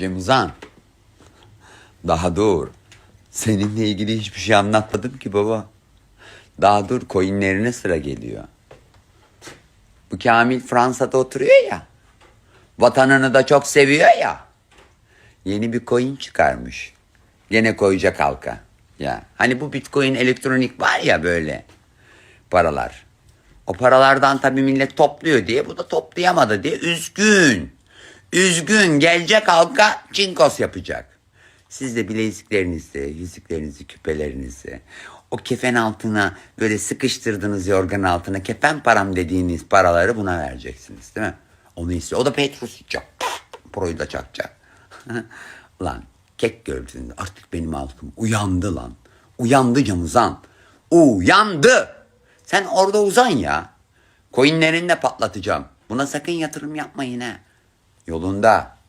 Cemuzan. Daha dur. Seninle ilgili hiçbir şey anlatmadım ki baba. Daha dur coinlerine sıra geliyor. Bu Kamil Fransa'da oturuyor ya. Vatanını da çok seviyor ya. Yeni bir coin çıkarmış. Gene koyacak halka. Ya hani bu bitcoin elektronik var ya böyle paralar. O paralardan tabii millet topluyor diye bu da toplayamadı diye üzgün. Üzgün gelecek halka çinkos yapacak. Siz de bileziklerinizi, yüzüklerinizi, küpelerinizi o kefen altına böyle sıkıştırdığınız yorgan altına kefen param dediğiniz paraları buna vereceksiniz değil mi? Onu istiyor. O da Petrus içecek. Proyu da çakacak. lan kek gördüğünde artık benim altım uyandı lan. Uyandı camızan. Uyandı. Sen orada uzan ya. Coinlerini de patlatacağım. Buna sakın yatırım yapmayın ha. Yolunda.